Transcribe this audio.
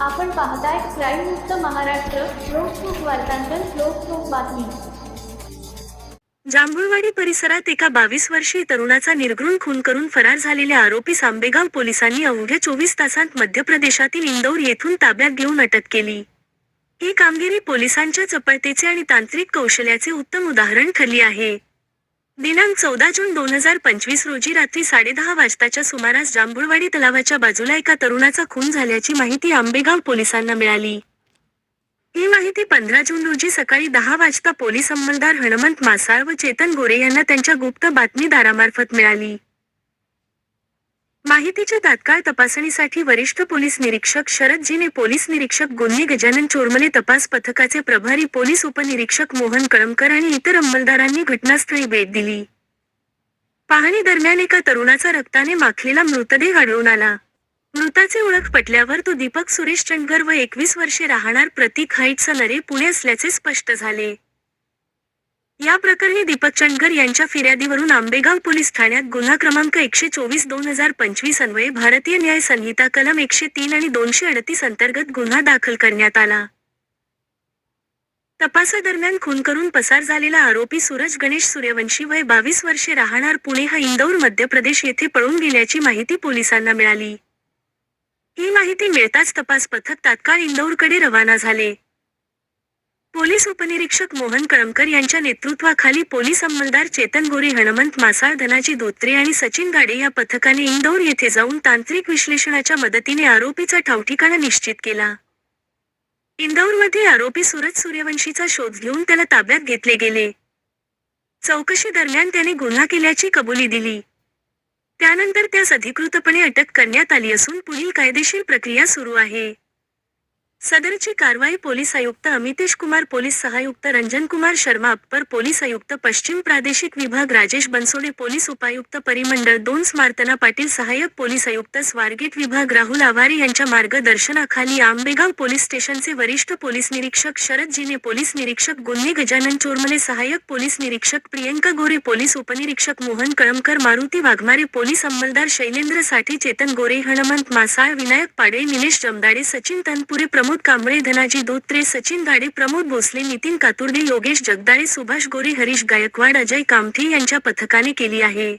आपण पाहताय क्राईम मुक्त महाराष्ट्र लोकसुख वार्तांकन लोकसुख बातमी. जांभुळवाडी परिसरात एका बावीस वर्षीय तरुणाचा निर्घृण खून करून फरार झालेल्या आरोपी सांबेगाव पोलिसांनी अवघ्या चोवीस तासांत मध्य प्रदेशातील इंदौर येथून ताब्यात घेऊन अटक केली. ही कामगिरी पोलिसांच्या चपळतेचे आणि तांत्रिक कौशल्याचे उत्तम उदाहरण ठरली आहे. दिनांक चौदा जून दोन हजार पंचवीस रोजी रात्री साडेदहा वाजताच्या सुमारास जांभुळवाडी तलावाच्या बाजूला एका तरुणाचा खून झाल्याची माहिती आंबेगाव पोलिसांना मिळाली. ही माहिती पंधरा जून रोजी सकाळी दहा वाजता पोलीस अंमलदार हनुमंत मासाळ व चेतन गोरे यांना त्यांच्या गुप्त बातमीदारामार्फत मिळाली. माहितीच्या तात्काळ तपासणीसाठी वरिष्ठ पोलीस निरीक्षक शरदजीने पोलीस निरीक्षक गुन्हे गजानन चोरमले तपास पथकाचे प्रभारी पोलीस उपनिरीक्षक मोहन कळमकर आणि इतर अंमलदारांनी घटनास्थळी भेट दिली. पाहणी दरम्यान एका तरुणाचा रक्ताने माखलेला मृतदेह आढळून आला. मृताचे ओळख पटल्यावर तो दीपक सुरेश चंडगर व एकवीस वर्षे राहणार प्रतीक हाईटचा नरे पुणे असल्याचे स्पष्ट झाले. या प्रकरणी दीपक चंडगर यांच्या फिर्यादीवरून आंबेगाव पोलीस ठाण्यात गुन्हा क्रमांक एकशे चोवीस दोन हजार पंचवीस अन्वये भारतीय न्याय संहिता कलम एकशे तीन आणि दोनशे अडतीस अंतर्गत गुन्हा दाखल करण्यात आला. तपासादरम्यान खून करून पसार झालेला आरोपी सूरज गणेश सूर्यवंशी वय बावीस वर्षे राहणार पुणे हा इंदौर मध्य प्रदेश येथे पळून गेल्याची माहिती पोलिसांना मिळाली. ही माहिती मिळताच तपास पथक तात्काळ इंदौरकडे रवाना झाले. पोलीस उपनिरीक्षक मोहन कळमकर यांच्या नेतृत्वाखाली पोलीस अंमलदार चेतन गोरे हनुमंत मासाळ धनाजी धोत्रे आणि सचिन गाडे या पथकाने इंदौर येथे जाऊन तांत्रिक विश्लेषणाच्या मदतीने आरोपीचा ठावठिकाणा निश्चित केला. इंदौरमध्ये आरोपी सूरज सूर्यवंशीचा शोध घेऊन त्याला ताब्यात घेतले गेले. चौकशी दरम्यान त्याने गुन्हा केल्याची कबुली दिली. त्यानंतर त्यास अधिकृतपणे अटक करण्यात आली असून पुढील कायदेशीर प्रक्रिया सुरू आहे. सदरची कारवाई पोलीस आयुक्त अमितेश कुमार पोलीस सहायुक्त रंजन कुमार शर्मा अप्पर पोलीस आयुक्त पश्चिम प्रादेशिक विभाग राजेश बनसोडे पोलीस उपायुक्त परिमंडळ दोन स्मार्तना पाटील सहाय्यक पोलीस आयुक्त स्वारगेट विभाग राहुल आवारे यांच्या मार्गदर्शनाखाली आंबेगाव पोलीस स्टेशनचे वरिष्ठ पोलीस निरीक्षक शरदजीने पोलीस निरीक्षक गुन्हे गजानन चोरमले सहाय्यक पोलीस निरीक्षक प्रियंका गोरे पोलीस उपनिरीक्षक मोहन कळमकर मारुती वाघमारे पोलीस अंमलदार शैलेंद्रसाठी चेतन गोरे हनुमंत मासाळ विनायक पाडे निलेश जमदाडे सचिन तनपुरे प्रमोद कांबळे धनाजी धोत्रे सचिन गाडे प्रमोद भोसले नितीन कातुर्डे योगेश जगदाळे सुभाष गोरे हरीश गायकवाड अजय कामठी यांच्या पथकाने केली आहे.